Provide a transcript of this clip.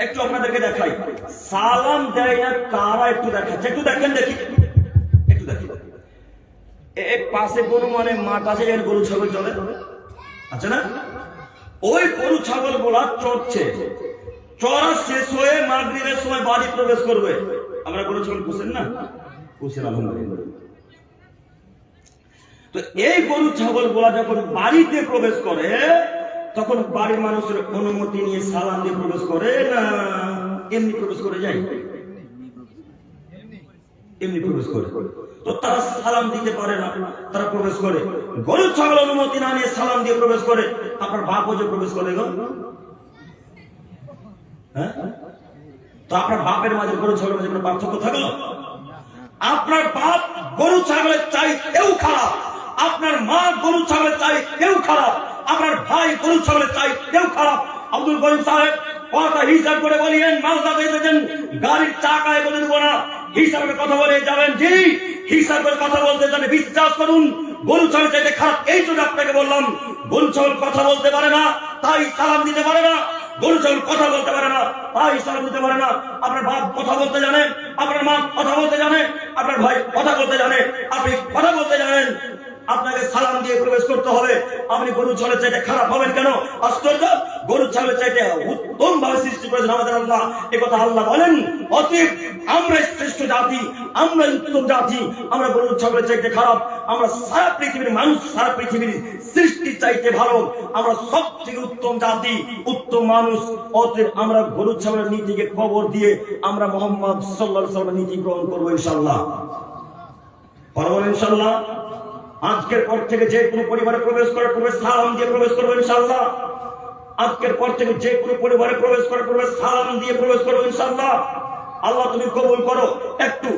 একটু আপনাদেরকে দেখাই। সালাম দেয় না, কারা একটু দেখাচ্ছে? একটু দেখেন দেখি। একটু দেখি। এ- এ পাশে কোনো মানে মাঠ আছে যেখানে গরু, ছাগল চলে? আছে না? ওই গরু, ছাগলগুলা চড়ছে। চড়া শেষ হয়ে মাগরিবের সময় বাড়ি প্রবেশ করবে। আমরা গরু, ছাগল পুষেন না? পুষেন, আলহামদুলিল্লাহ। তো এই গরু, ছাগলগুলা যখন বাড়িতে প্রবেশ করে তখন বাড়ির মানুষের অনুমতি নিয়ে সালাম দিয়ে প্রবেশ করে না, এমনি প্রবেশ করে যায় এমনি প্রবেশ করে। তো তারা সালাম দিতে পারে না, তারা প্রবেশ করে। গরু ছাগল অনুমতি না নিয়ে সালাম দিয়ে প্রবেশ করে আপনার বাপও যে প্রবেশ করে গো। হ্যাঁ? তো আপনার বাপের মাঝে গরু ছাগলের মাঝে কোনো পার্থক্য থাকল? আপনার বাপ গরু ছাগলের চাই কেউ খারাপ। আপনার মা গরু ছাগলের চাই কেউ খারাপ। আপনার ভাই গরু ছাগলের চাই কেউ খারাপ। আব্দুল করিম সাহেব কথা হিসাব করে বলিয়েন, মালদা এসেছেন, গাড়ির চাকায় বলে দেবো না। হিসাবে কথা বলে যাবেন, জি। হিসাব কথা বলতে জানে বিশ্বাস করুন, গরু ছাগল চাইতে খারাপ। এই জন্য আপনাকে বললাম, গরু ছাগল কথা বলতে পারে না, তাই সালাম দিতে পারে না। গরু ছাগল কথা বলতে পারে না, তাই সালাম দিতে পারে না। আপনার বাপ কথা বলতে জানে, আপনার মা কথা বলতে জানে, আপনার ভাই কথা বলতে জানে, আপনি কথা বলতে জানেন। আপনাকে সালাম দিয়ে প্রবেশ করতে হবে। আপনি গরু ছাগলের চাইতে খারাপ হবেন কেন? আশ্চর্য! গরু ছাগলের চাইতে উত্তম ভাবে সৃষ্টি করেছেন আমাদের আল্লাহ। এ কথা আল্লাহ বলেন অতীব আমরা শ্রেষ্ঠ জাতি, আমরা উত্তম জাতি, আমরা গরু ছাগলের চাইতে খারাপ, আমরা সারা পৃথিবীর মানুষ, সারা পৃথিবীর সৃষ্টি চাইতে ভালো, আমরা সব থেকে উত্তম জাতি, উত্তম মানুষ। অতএব আমরা গরু ছাগলের নীতিকে খবর দিয়ে আমরা মোহাম্মদ সাল্লাহ সাল্লামের নীতি গ্রহণ করব ইনশাল্লাহ পারব ইনশাল্লাহ আজকের পর থেকে যে কোনো পরিবারে প্রবেশ করার পূর্বে সালাম দিয়ে প্রবেশ করব ইনশাল্লাহ আজকের পর থেকে যে কোনো পরিবারে প্রবেশ করার পূর্বে সালাম দিয়ে প্রবেশ করব ইনশাল্লাহ আল্লাহ তুমি কবুল করো। একটু